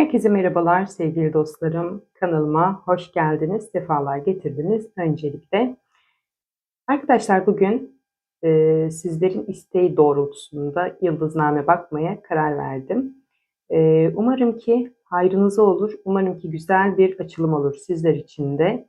Herkese merhabalar sevgili dostlarım. Kanalıma hoş geldiniz, sefalar getirdiniz öncelikle. Arkadaşlar bugün e, sizlerin isteği doğrultusunda yıldızname bakmaya karar verdim. E, umarım ki hayrınıza olur, umarım ki güzel bir açılım olur sizler için de.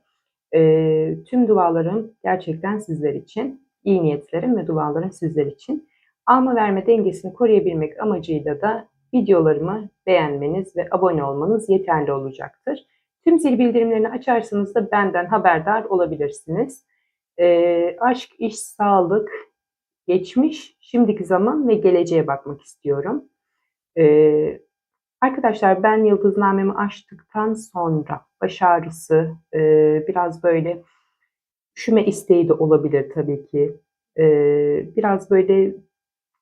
E, tüm dualarım gerçekten sizler için, iyi niyetlerim ve dualarım sizler için. Alma verme dengesini koruyabilmek amacıyla da videolarımı beğenmeniz ve abone olmanız yeterli olacaktır. Tüm zil bildirimlerini açarsanız da benden haberdar olabilirsiniz. E, aşk, iş, sağlık, geçmiş, şimdiki zaman ve geleceğe bakmak istiyorum. E, arkadaşlar ben yıldıznamemi açtıktan sonra baş ağrısı, e, biraz böyle üşüme isteği de olabilir tabii ki. E, biraz böyle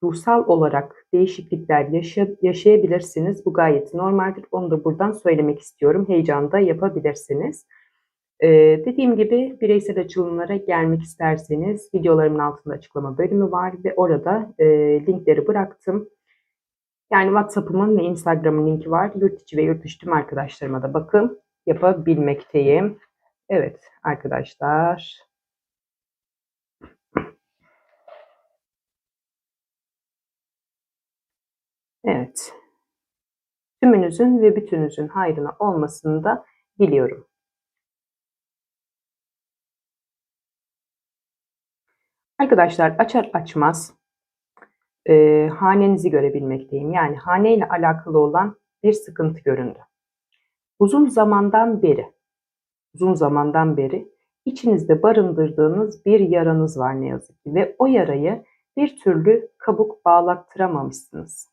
ruhsal olarak değişiklikler yaşa yaşayabilirsiniz. Bu gayet normaldir. Onu da buradan söylemek istiyorum. Heyecan da yapabilirsiniz. Ee, dediğim gibi bireysel açılımlara gelmek isterseniz videolarımın altında açıklama bölümü var ve orada e, linkleri bıraktım. Yani WhatsApp'ımın ve Instagram'ın linki var. Yurt içi ve yurt dışı tüm arkadaşlarıma da bakın yapabilmekteyim. Evet arkadaşlar Evet. Tümünüzün ve bütünüzün hayrına olmasını da diliyorum. Arkadaşlar açar açmaz e, hanenizi görebilmekteyim. Yani haneyle alakalı olan bir sıkıntı göründü. Uzun zamandan beri, uzun zamandan beri içinizde barındırdığınız bir yaranız var ne yazık ki ve o yarayı bir türlü kabuk bağlattıramamışsınız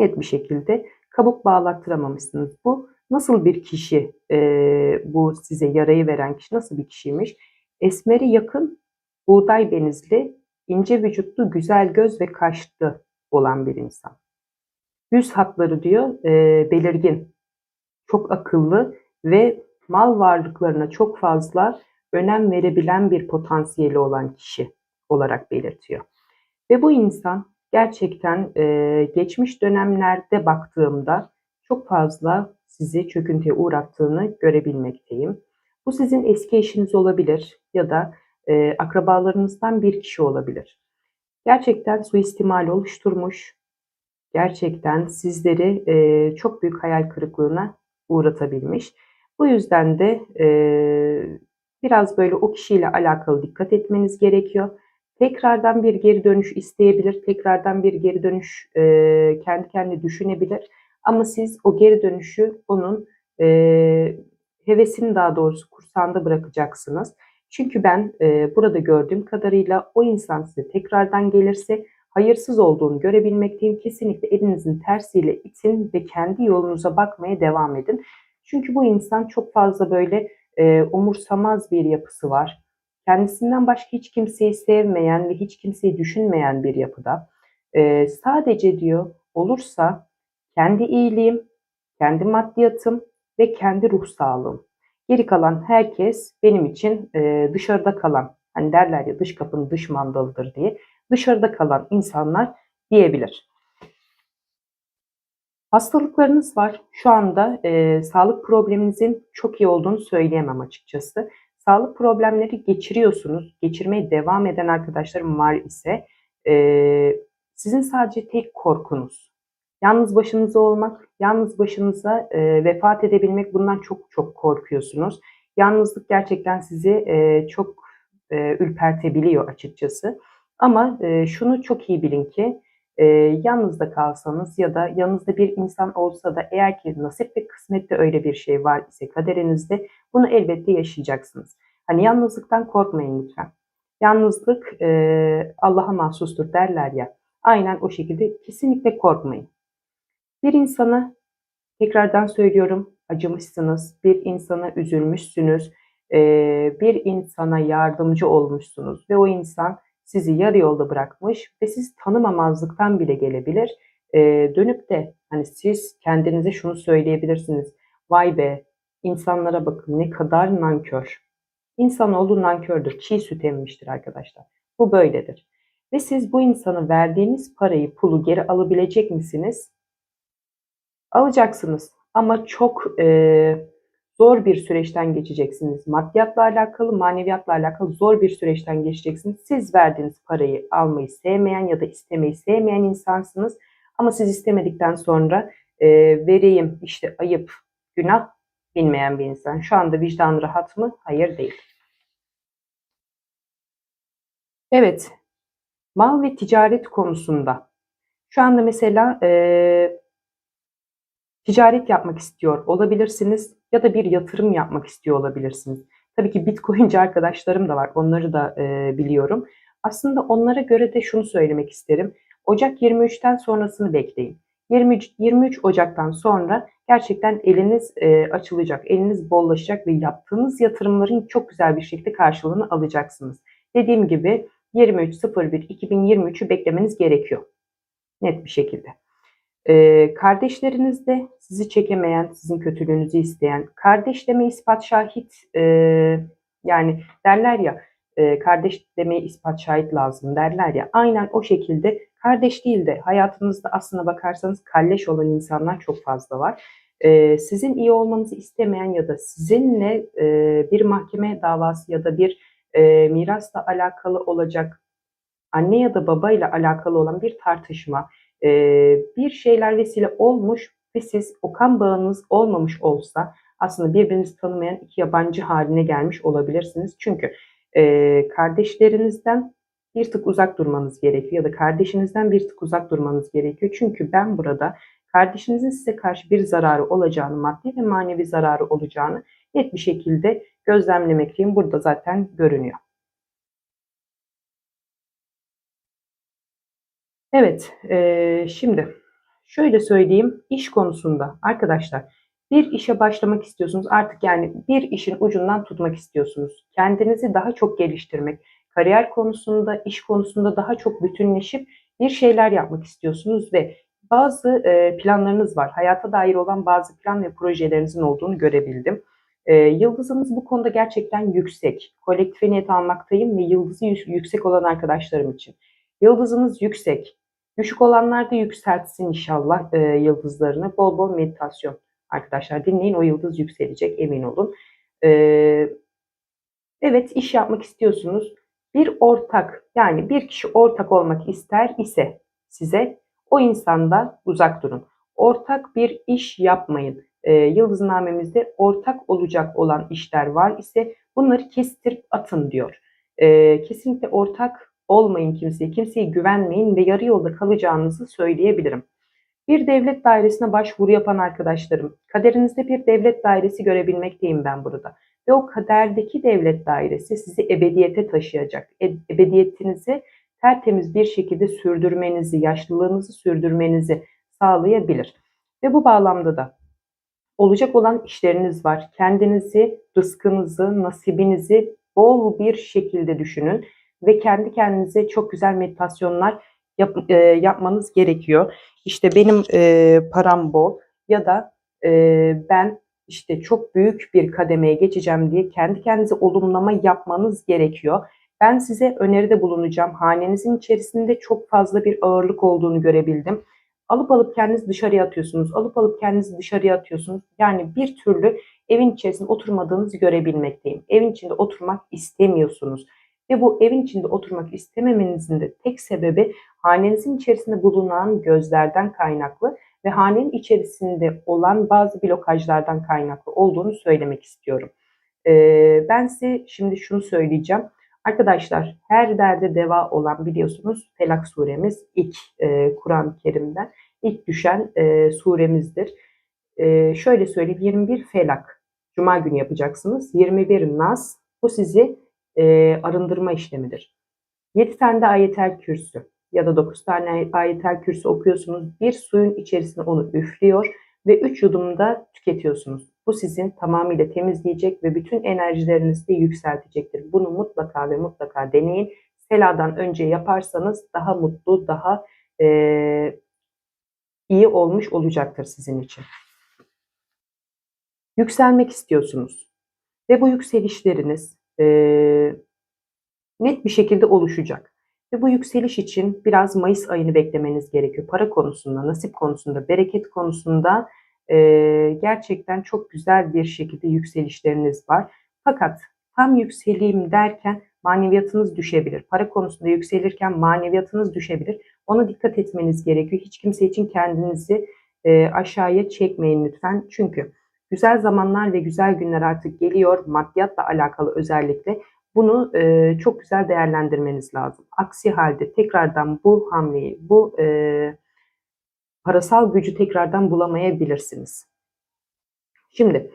net bir şekilde kabuk bağlattıramamışsınız. Bu nasıl bir kişi, e, bu size yarayı veren kişi nasıl bir kişiymiş? Esmeri yakın, buğday benizli, ince vücutlu, güzel göz ve kaşlı olan bir insan. Yüz hatları diyor e, belirgin, çok akıllı ve mal varlıklarına çok fazla önem verebilen bir potansiyeli olan kişi olarak belirtiyor. Ve bu insan gerçekten e, geçmiş dönemlerde baktığımda çok fazla sizi çöküntüye uğrattığını görebilmekteyim. Bu sizin eski eşiniz olabilir ya da e, akrabalarınızdan bir kişi olabilir. Gerçekten suistimal oluşturmuş, gerçekten sizleri e, çok büyük hayal kırıklığına uğratabilmiş. Bu yüzden de e, biraz böyle o kişiyle alakalı dikkat etmeniz gerekiyor tekrardan bir geri dönüş isteyebilir, tekrardan bir geri dönüş e, kendi kendine düşünebilir. Ama siz o geri dönüşü onun e, hevesini daha doğrusu kursağında bırakacaksınız. Çünkü ben e, burada gördüğüm kadarıyla o insan size tekrardan gelirse hayırsız olduğunu görebilmekteyim. Kesinlikle elinizin tersiyle itin ve kendi yolunuza bakmaya devam edin. Çünkü bu insan çok fazla böyle e, umursamaz bir yapısı var kendisinden başka hiç kimseyi sevmeyen ve hiç kimseyi düşünmeyen bir yapıda. E, sadece diyor olursa kendi iyiliğim, kendi maddiyatım ve kendi ruh sağlığım. Geri kalan herkes benim için e, dışarıda kalan, hani derler ya dış kapının dış mandalıdır diye, dışarıda kalan insanlar diyebilir. Hastalıklarınız var. Şu anda e, sağlık probleminizin çok iyi olduğunu söyleyemem açıkçası sağlık problemleri geçiriyorsunuz, geçirmeye devam eden arkadaşlarım var ise e, sizin sadece tek korkunuz yalnız başınıza olmak, yalnız başınıza e, vefat edebilmek bundan çok çok korkuyorsunuz. Yalnızlık gerçekten sizi e, çok e, ürpertebiliyor açıkçası. Ama e, şunu çok iyi bilin ki e, yalnız da kalsanız ya da yanınızda bir insan olsa da eğer ki nasip ve kısmette öyle bir şey var ise kaderinizde bunu elbette yaşayacaksınız. Hani yalnızlıktan korkmayın lütfen. Yalnızlık e, Allah'a mahsustur derler ya. Aynen o şekilde kesinlikle korkmayın. Bir insana tekrardan söylüyorum acımışsınız, bir insana üzülmüşsünüz, e, bir insana yardımcı olmuşsunuz ve o insan sizi yarı yolda bırakmış ve siz tanımamazlıktan bile gelebilir. E, dönüp de hani siz kendinize şunu söyleyebilirsiniz. Vay be insanlara bakın ne kadar nankör. İnsanoğlu nankördür, çiğ süt emmiştir arkadaşlar. Bu böyledir. Ve siz bu insana verdiğiniz parayı, pulu geri alabilecek misiniz? Alacaksınız. Ama çok e, zor bir süreçten geçeceksiniz. Maddiyatla alakalı, maneviyatla alakalı zor bir süreçten geçeceksiniz. Siz verdiğiniz parayı almayı sevmeyen ya da istemeyi sevmeyen insansınız. Ama siz istemedikten sonra e, vereyim işte ayıp, günah bilmeyen bir insan. Şu anda vicdan rahat mı? Hayır değil. Evet, mal ve ticaret konusunda şu anda mesela e, ticaret yapmak istiyor olabilirsiniz ya da bir yatırım yapmak istiyor olabilirsiniz. Tabii ki Bitcoin'ci arkadaşlarım da var, onları da e, biliyorum. Aslında onlara göre de şunu söylemek isterim. Ocak 23'ten sonrasını bekleyin. 23, 23 Ocak'tan sonra gerçekten eliniz e, açılacak, eliniz bollaşacak ve yaptığınız yatırımların çok güzel bir şekilde karşılığını alacaksınız. Dediğim gibi 23.01.2023'ü beklemeniz gerekiyor. Net bir şekilde. Ee, kardeşleriniz de sizi çekemeyen, sizin kötülüğünüzü isteyen, kardeş deme ispat şahit e, yani derler ya e, kardeş demeye ispat şahit lazım derler ya aynen o şekilde kardeş değil de hayatınızda aslına bakarsanız kalleş olan insanlar çok fazla var. E, sizin iyi olmanızı istemeyen ya da sizinle e, bir mahkeme davası ya da bir e, mirasla alakalı olacak anne ya da baba ile alakalı olan bir tartışma, e, bir şeyler vesile olmuş ve siz o kan bağınız olmamış olsa aslında birbirinizi tanımayan iki yabancı haline gelmiş olabilirsiniz. Çünkü e, kardeşlerinizden bir tık uzak durmanız gerekiyor ya da kardeşinizden bir tık uzak durmanız gerekiyor. Çünkü ben burada kardeşinizin size karşı bir zararı olacağını, maddi ve manevi zararı olacağını net bir şekilde gözlemlemekteyim. Burada zaten görünüyor. Evet, e, şimdi şöyle söyleyeyim. iş konusunda arkadaşlar bir işe başlamak istiyorsunuz. Artık yani bir işin ucundan tutmak istiyorsunuz. Kendinizi daha çok geliştirmek, kariyer konusunda, iş konusunda daha çok bütünleşip bir şeyler yapmak istiyorsunuz ve bazı e, planlarınız var. Hayata dair olan bazı plan ve projelerinizin olduğunu görebildim. E, yıldızınız bu konuda gerçekten yüksek. Kolektife niyet almaktayım ve yıldızı yüksek olan arkadaşlarım için. Yıldızınız yüksek. Düşük olanlar da yükseltsin inşallah e, yıldızlarını. Bol bol meditasyon. Arkadaşlar dinleyin o yıldız yükselecek emin olun. E, evet iş yapmak istiyorsunuz. Bir ortak yani bir kişi ortak olmak ister ise size o insanda uzak durun. Ortak bir iş yapmayın. E, yıldıznamemizde ortak olacak olan işler var ise bunları kestirip atın diyor. E, kesinlikle ortak olmayın kimseye, kimseye güvenmeyin ve yarı yolda kalacağınızı söyleyebilirim. Bir devlet dairesine başvuru yapan arkadaşlarım, kaderinizde bir devlet dairesi görebilmekteyim ben burada. Ve o kaderdeki devlet dairesi sizi ebediyete taşıyacak. E, ebediyetinizi tertemiz bir şekilde sürdürmenizi, yaşlılığınızı sürdürmenizi sağlayabilir. Ve bu bağlamda da olacak olan işleriniz var. Kendinizi, rızkınızı, nasibinizi bol bir şekilde düşünün ve kendi kendinize çok güzel meditasyonlar yap, e, yapmanız gerekiyor. İşte benim e, param bol ya da e, ben işte çok büyük bir kademeye geçeceğim diye kendi kendinize olumlama yapmanız gerekiyor. Ben size öneride bulunacağım. Hanenizin içerisinde çok fazla bir ağırlık olduğunu görebildim. Alıp alıp kendinizi dışarıya atıyorsunuz. Alıp alıp kendinizi dışarıya atıyorsunuz. Yani bir türlü evin içerisinde oturmadığınızı görebilmekteyim. Evin içinde oturmak istemiyorsunuz. Ve bu evin içinde oturmak istememenizin de tek sebebi hanenizin içerisinde bulunan gözlerden kaynaklı ve hanenin içerisinde olan bazı blokajlardan kaynaklı olduğunu söylemek istiyorum. Ee, ben size şimdi şunu söyleyeceğim. Arkadaşlar her derde deva olan biliyorsunuz Felak suremiz ilk e, Kur'an-ı Kerim'den ilk düşen e, suremizdir. E, şöyle söyleyeyim 21 Felak Cuma günü yapacaksınız. 21 Nas bu sizi e, arındırma işlemidir. 7 tane de ayetel kürsü ya da 9 tane ayetel kürsü okuyorsunuz. Bir suyun içerisine onu üflüyor ve 3 yudumda tüketiyorsunuz. Bu sizin tamamıyla temizleyecek ve bütün enerjilerinizi de yükseltecektir. Bunu mutlaka ve mutlaka deneyin. Seladan önce yaparsanız daha mutlu, daha e, iyi olmuş olacaktır sizin için. Yükselmek istiyorsunuz ve bu yükselişleriniz e, net bir şekilde oluşacak. Ve bu yükseliş için biraz Mayıs ayını beklemeniz gerekiyor. Para konusunda, nasip konusunda, bereket konusunda Ee, gerçekten çok güzel bir şekilde yükselişleriniz var. Fakat tam yükseleyim derken maneviyatınız düşebilir. Para konusunda yükselirken maneviyatınız düşebilir. Ona dikkat etmeniz gerekiyor. Hiç kimse için kendinizi e, aşağıya çekmeyin lütfen. Çünkü güzel zamanlar ve güzel günler artık geliyor. Maddiyatla alakalı özellikle. Bunu e, çok güzel değerlendirmeniz lazım. Aksi halde tekrardan bu hamleyi, bu e, parasal gücü tekrardan bulamayabilirsiniz. Şimdi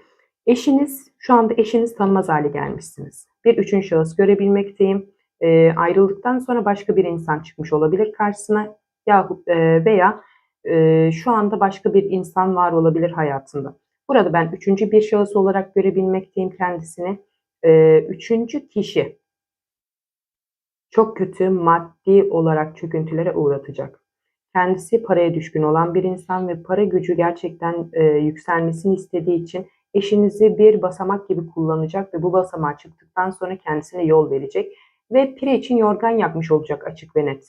eşiniz, şu anda eşiniz tanımaz hale gelmişsiniz. Bir üçüncü şahıs görebilmekteyim. E, ayrıldıktan sonra başka bir insan çıkmış olabilir karşısına yahut e, veya e, şu anda başka bir insan var olabilir hayatında. Burada ben üçüncü bir şahıs olarak görebilmekteyim kendisini. E, üçüncü kişi çok kötü maddi olarak çöküntülere uğratacak. Kendisi paraya düşkün olan bir insan ve para gücü gerçekten e, yükselmesini istediği için eşinizi bir basamak gibi kullanacak ve bu basamağa çıktıktan sonra kendisine yol verecek ve pire için yorgan yakmış olacak açık ve net.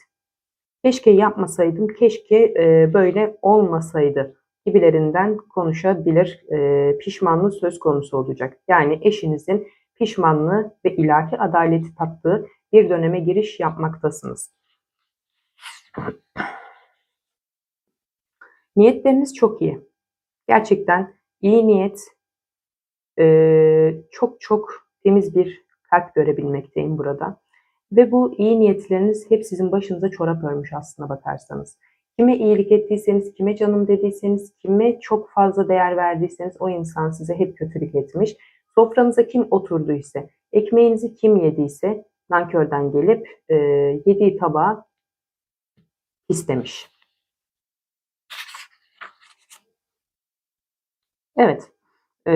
Keşke yapmasaydım, keşke e, böyle olmasaydı gibilerinden konuşabilir. E, pişmanlığı söz konusu olacak. Yani eşinizin pişmanlığı ve ilahi adaleti tattığı bir döneme giriş yapmaktasınız. Niyetleriniz çok iyi. Gerçekten iyi niyet, e, çok çok temiz bir kalp görebilmekteyim burada. Ve bu iyi niyetleriniz hep sizin başınıza çorap örmüş aslına bakarsanız. Kime iyilik ettiyseniz, kime canım dediyseniz, kime çok fazla değer verdiyseniz o insan size hep kötülük etmiş. Sofranıza kim oturduysa, ekmeğinizi kim yediyse nankörden gelip e, yediği tabağı istemiş. Evet, e,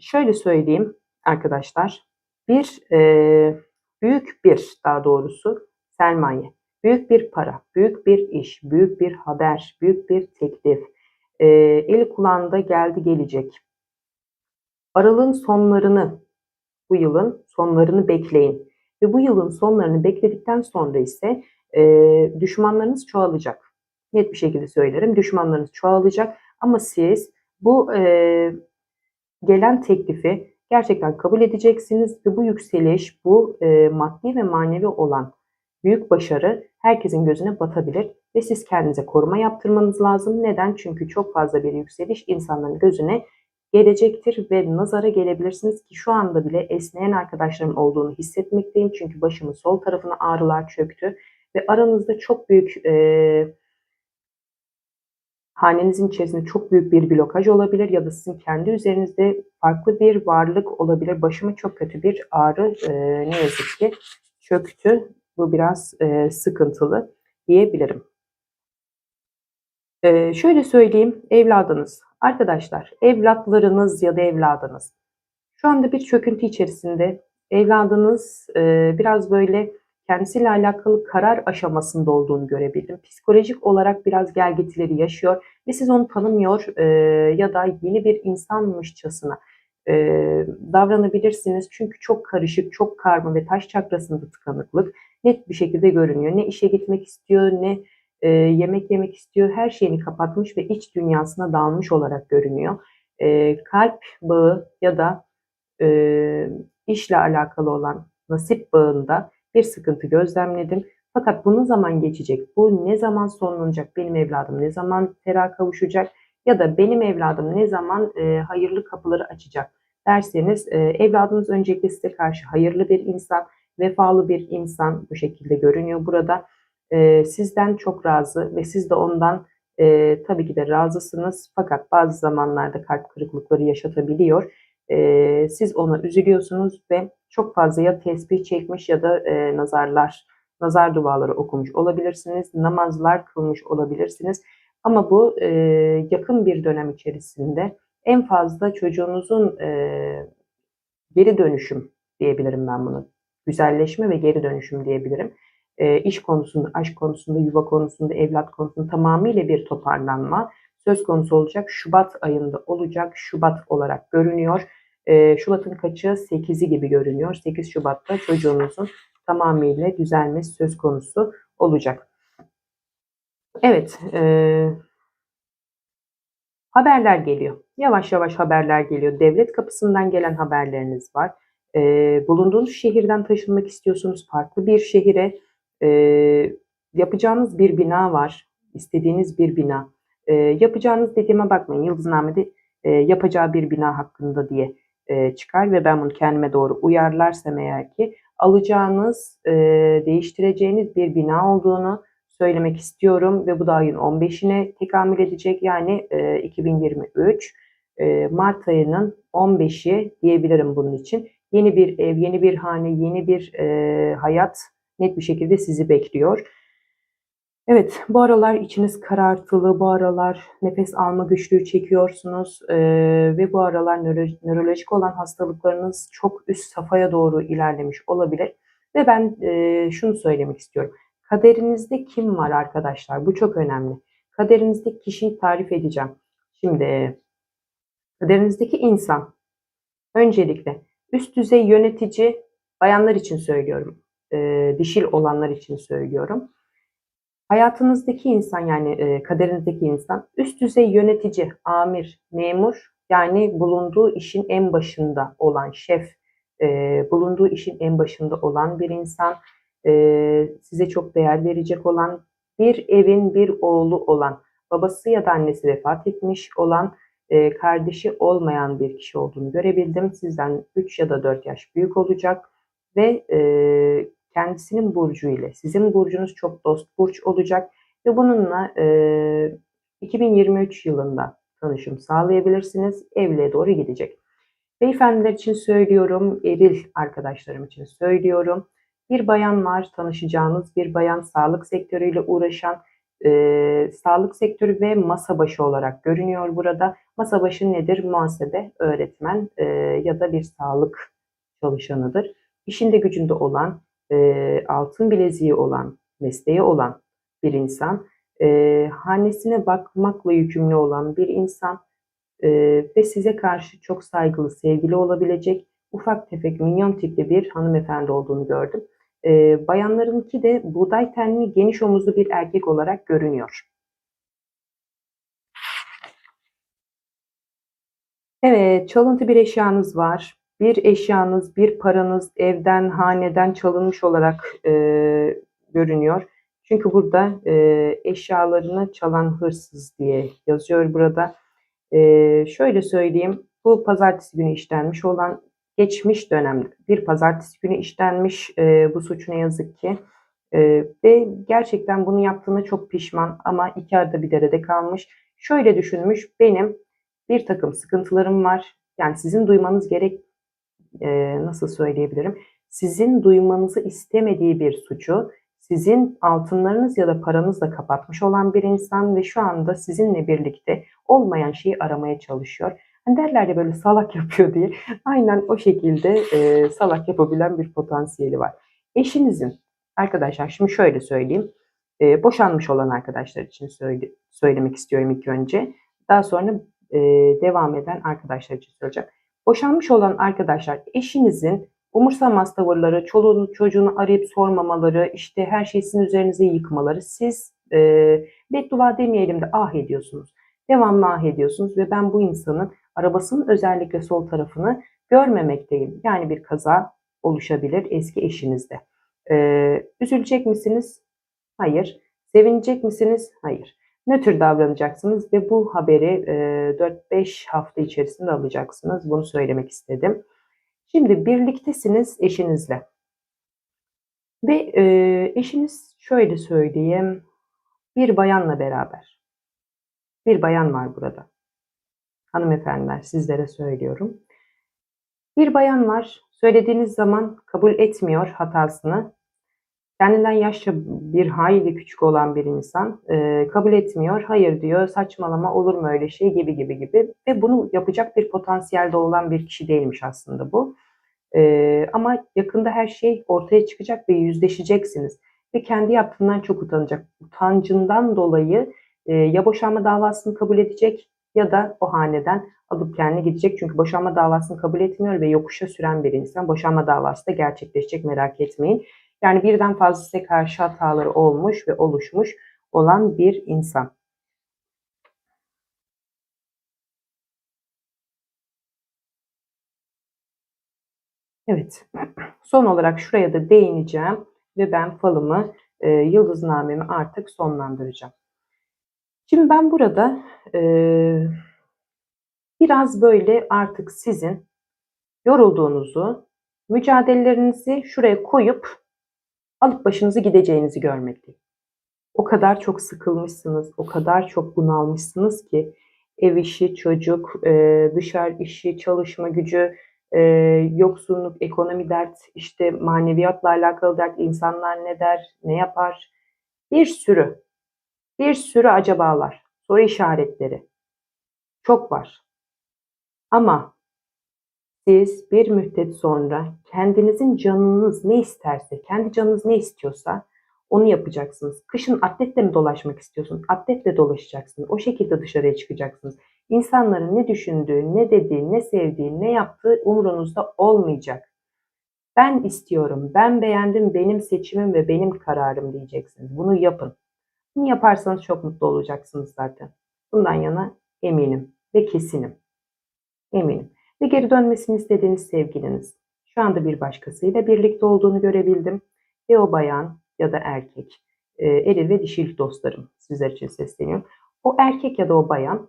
şöyle söyleyeyim arkadaşlar. Bir e, büyük bir daha doğrusu sermaye, büyük bir para, büyük bir iş, büyük bir haber, büyük bir teklif, e, eli kulağında geldi gelecek. Aralığın sonlarını, bu yılın sonlarını bekleyin. Ve bu yılın sonlarını bekledikten sonra ise e, düşmanlarınız çoğalacak. Net bir şekilde söylerim. Düşmanlarınız çoğalacak ama siz bu e, gelen teklifi gerçekten kabul edeceksiniz ve bu yükseliş, bu e, maddi ve manevi olan büyük başarı herkesin gözüne batabilir ve siz kendinize koruma yaptırmanız lazım. Neden? Çünkü çok fazla bir yükseliş insanların gözüne gelecektir ve nazara gelebilirsiniz ki şu anda bile esneyen arkadaşlarım olduğunu hissetmekteyim. Çünkü başımın sol tarafına ağrılar çöktü ve aranızda çok büyük e, hanenizin içerisinde çok büyük bir blokaj olabilir ya da sizin kendi üzerinizde farklı bir varlık olabilir. Başıma çok kötü bir ağrı e, ne yazık ki çöktü. Bu biraz e, sıkıntılı diyebilirim. E, şöyle söyleyeyim evladınız, arkadaşlar evlatlarınız ya da evladınız şu anda bir çöküntü içerisinde evladınız e, biraz böyle kendisiyle alakalı karar aşamasında olduğunu görebildim. Psikolojik olarak biraz gelgitileri yaşıyor ve siz onu tanımıyor e, ya da yeni bir insanmışçasına e, davranabilirsiniz. Çünkü çok karışık, çok karma ve taş çakrasında tıkanıklık net bir şekilde görünüyor. Ne işe gitmek istiyor, ne e, yemek yemek istiyor. Her şeyini kapatmış ve iç dünyasına dalmış olarak görünüyor. E, kalp bağı ya da e, işle alakalı olan nasip bağında bir sıkıntı gözlemledim. Fakat bu ne zaman geçecek? Bu ne zaman sonlanacak? Benim evladım ne zaman ferah kavuşacak? Ya da benim evladım ne zaman e, hayırlı kapıları açacak? Derseniz e, evladınız öncelikle size karşı hayırlı bir insan, vefalı bir insan bu şekilde görünüyor burada. E, sizden çok razı ve siz de ondan e, tabii ki de razısınız. Fakat bazı zamanlarda kalp kırıklıkları yaşatabiliyor. E, siz ona üzülüyorsunuz ve çok fazla ya tesbih çekmiş ya da e, nazarlar, nazar duaları okumuş olabilirsiniz. Namazlar kılmış olabilirsiniz. Ama bu e, yakın bir dönem içerisinde en fazla çocuğunuzun e, geri dönüşüm diyebilirim ben bunu. Güzelleşme ve geri dönüşüm diyebilirim. E, iş konusunda, aşk konusunda, yuva konusunda, evlat konusunda tamamıyla bir toparlanma söz konusu olacak. Şubat ayında olacak. Şubat olarak görünüyor. E, Şubat'ın kaçı? 8'i gibi görünüyor. 8 Şubat'ta çocuğunuzun tamamıyla düzelmesi söz konusu olacak. Evet. E, Haberler geliyor. Yavaş yavaş haberler geliyor. Devlet kapısından gelen haberleriniz var. E, bulunduğunuz şehirden taşınmak istiyorsunuz. Farklı bir şehire e, yapacağınız bir bina var. İstediğiniz bir bina. E, yapacağınız dediğime bakmayın. Yıldızname'de e, yapacağı bir bina hakkında diye e, çıkar ve ben bunu kendime doğru uyarlarsam eğer ki alacağınız, e, değiştireceğiniz bir bina olduğunu söylemek istiyorum ve bu da ayın 15'ine tekamül edecek. Yani e, 2023 e, Mart ayının 15'i diyebilirim bunun için. Yeni bir ev, yeni bir hane, yeni bir e, hayat net bir şekilde sizi bekliyor. Evet, bu aralar içiniz karartılı, bu aralar nefes alma güçlüğü çekiyorsunuz e, ve bu aralar nöro, nörolojik olan hastalıklarınız çok üst safhaya doğru ilerlemiş olabilir. Ve ben e, şunu söylemek istiyorum. Kaderinizde kim var arkadaşlar? Bu çok önemli. Kaderinizdeki kişiyi tarif edeceğim. Şimdi kaderinizdeki insan öncelikle üst düzey yönetici bayanlar için söylüyorum. E, dişil olanlar için söylüyorum Hayatınızdaki insan yani e, kaderinizdeki insan üst düzey yönetici, amir, memur yani bulunduğu işin en başında olan şef, e, bulunduğu işin en başında olan bir insan, e, size çok değer verecek olan, bir evin bir oğlu olan, babası ya da annesi vefat etmiş olan, e, kardeşi olmayan bir kişi olduğunu görebildim. Sizden 3 ya da 4 yaş büyük olacak ve e, kendisinin burcu ile sizin burcunuz çok dost burç olacak ve bununla e, 2023 yılında tanışım sağlayabilirsiniz. Evliliğe doğru gidecek. Beyefendiler için söylüyorum, eril arkadaşlarım için söylüyorum. Bir bayan var, tanışacağınız bir bayan sağlık sektörüyle uğraşan, e, sağlık sektörü ve masa başı olarak görünüyor burada. Masa başı nedir? Muhasebe, öğretmen e, ya da bir sağlık çalışanıdır. İşinde gücünde olan, e, altın bileziği olan, mesleği olan bir insan, e, hanesine bakmakla yükümlü olan bir insan e, ve size karşı çok saygılı, sevgili olabilecek ufak tefek minyon tipli bir hanımefendi olduğunu gördüm. E, bayanlarınki de buğday tenli geniş omuzlu bir erkek olarak görünüyor. Evet, çalıntı bir eşyanız var bir eşyanız, bir paranız evden, haneden çalınmış olarak e, görünüyor. Çünkü burada e, eşyalarını çalan hırsız diye yazıyor burada. E, şöyle söyleyeyim, bu pazartesi günü işlenmiş olan geçmiş dönemde bir pazartesi günü işlenmiş e, bu suç ne yazık ki. E, ve gerçekten bunu yaptığına çok pişman ama iki arada bir derede kalmış. Şöyle düşünmüş, benim bir takım sıkıntılarım var. Yani sizin duymanız gerek e, nasıl söyleyebilirim? Sizin duymanızı istemediği bir suçu sizin altınlarınız ya da paranızla kapatmış olan bir insan ve şu anda sizinle birlikte olmayan şeyi aramaya çalışıyor. Hani derler ya böyle salak yapıyor diye. Aynen o şekilde e, salak yapabilen bir potansiyeli var. Eşinizin, arkadaşlar şimdi şöyle söyleyeyim. E, boşanmış olan arkadaşlar için söyle, söylemek istiyorum ilk önce. Daha sonra e, devam eden arkadaşlar için söyleyeceğim. Boşanmış olan arkadaşlar eşinizin umursamaz tavırları, çoluğunu çocuğunu arayıp sormamaları, işte her şeyi sizin üzerinize yıkmaları, siz e, beddua demeyelim de ah ediyorsunuz. Devamlı ah ediyorsunuz ve ben bu insanın arabasının özellikle sol tarafını görmemekteyim. Yani bir kaza oluşabilir eski eşinizde. Ee, üzülecek misiniz? Hayır. Sevinecek misiniz? Hayır nötr davranacaksınız ve bu haberi e, 4-5 hafta içerisinde alacaksınız. Bunu söylemek istedim. Şimdi birliktesiniz eşinizle. Ve e, eşiniz şöyle söyleyeyim, bir bayanla beraber. Bir bayan var burada. Hanımefendiler sizlere söylüyorum. Bir bayan var, söylediğiniz zaman kabul etmiyor hatasını kendinden yaşça bir hayli küçük olan bir insan e, kabul etmiyor. Hayır diyor saçmalama olur mu öyle şey gibi gibi gibi ve bunu yapacak bir potansiyelde olan bir kişi değilmiş aslında bu. E, ama yakında her şey ortaya çıkacak ve yüzleşeceksiniz ve kendi yaptığından çok utanacak. Utancından dolayı e, ya boşanma davasını kabul edecek ya da o haneden alıp kendini gidecek. Çünkü boşanma davasını kabul etmiyor ve yokuşa süren bir insan boşanma davası da gerçekleşecek merak etmeyin. Yani birden fazla size karşı hataları olmuş ve oluşmuş olan bir insan. Evet. Son olarak şuraya da değineceğim ve ben falımı, e, yıldıznamemi artık sonlandıracağım. Şimdi ben burada e, biraz böyle artık sizin yorulduğunuzu, mücadelelerinizi şuraya koyup alıp başınızı gideceğinizi görmekteyim. O kadar çok sıkılmışsınız, o kadar çok bunalmışsınız ki ev işi, çocuk, e, dışarı işi, çalışma gücü, e, yoksunluk, ekonomi dert, işte maneviyatla alakalı dert, insanlar ne der, ne yapar, bir sürü, bir sürü acabalar, soru işaretleri çok var. Ama siz bir müddet sonra kendinizin canınız ne isterse, kendi canınız ne istiyorsa onu yapacaksınız. Kışın atletle mi dolaşmak istiyorsun? Atletle dolaşacaksın. O şekilde dışarıya çıkacaksınız. İnsanların ne düşündüğü, ne dediği, ne sevdiği, ne yaptığı umurunuzda olmayacak. Ben istiyorum, ben beğendim, benim seçimim ve benim kararım diyeceksiniz. Bunu yapın. Bunu yaparsanız çok mutlu olacaksınız zaten. Bundan yana eminim ve kesinim. Eminim. Ve geri dönmesini istediğiniz sevgiliniz. Şu anda bir başkasıyla birlikte olduğunu görebildim. Ve o bayan ya da erkek, e, eril ve dişil dostlarım sizler için sesleniyorum. O erkek ya da o bayan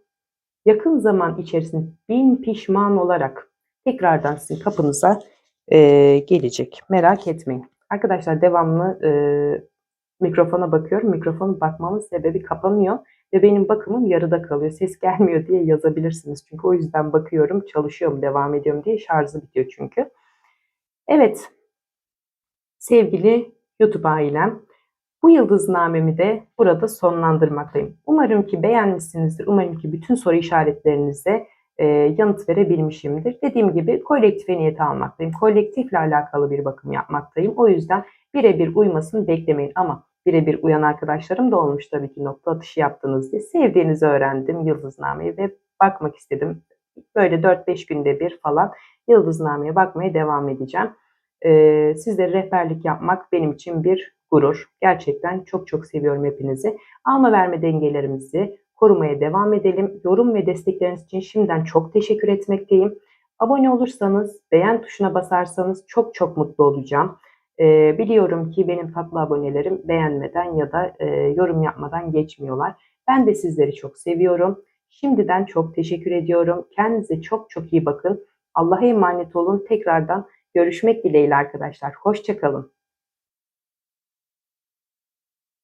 yakın zaman içerisinde bin pişman olarak tekrardan sizin kapınıza e, gelecek. Merak etmeyin. Arkadaşlar devamlı e, mikrofona bakıyorum. Mikrofona bakmamın sebebi kapanıyor ve benim bakımım yarıda kalıyor. Ses gelmiyor diye yazabilirsiniz. Çünkü o yüzden bakıyorum, çalışıyorum, devam ediyorum diye şarjı bitiyor çünkü. Evet, sevgili YouTube ailem, bu yıldıznamemi de burada sonlandırmaktayım. Umarım ki beğenmişsinizdir. Umarım ki bütün soru işaretlerinize e, yanıt verebilmişimdir. Dediğim gibi kolektife niyeti almaktayım. Kolektifle alakalı bir bakım yapmaktayım. O yüzden birebir uymasını beklemeyin ama birebir uyan arkadaşlarım da olmuş tabii ki nokta atışı yaptınız diye. Sevdiğinizi öğrendim yıldıznameyi ve bakmak istedim. Böyle 4-5 günde bir falan yıldıznameye bakmaya devam edeceğim. Ee, sizlere rehberlik yapmak benim için bir gurur. Gerçekten çok çok seviyorum hepinizi. Alma verme dengelerimizi korumaya devam edelim. Yorum ve destekleriniz için şimdiden çok teşekkür etmekteyim. Abone olursanız, beğen tuşuna basarsanız çok çok mutlu olacağım. E, biliyorum ki benim tatlı abonelerim beğenmeden ya da e, yorum yapmadan geçmiyorlar. Ben de sizleri çok seviyorum. Şimdiden çok teşekkür ediyorum. Kendinize çok çok iyi bakın. Allah'a emanet olun. Tekrardan görüşmek dileğiyle arkadaşlar. Hoşçakalın.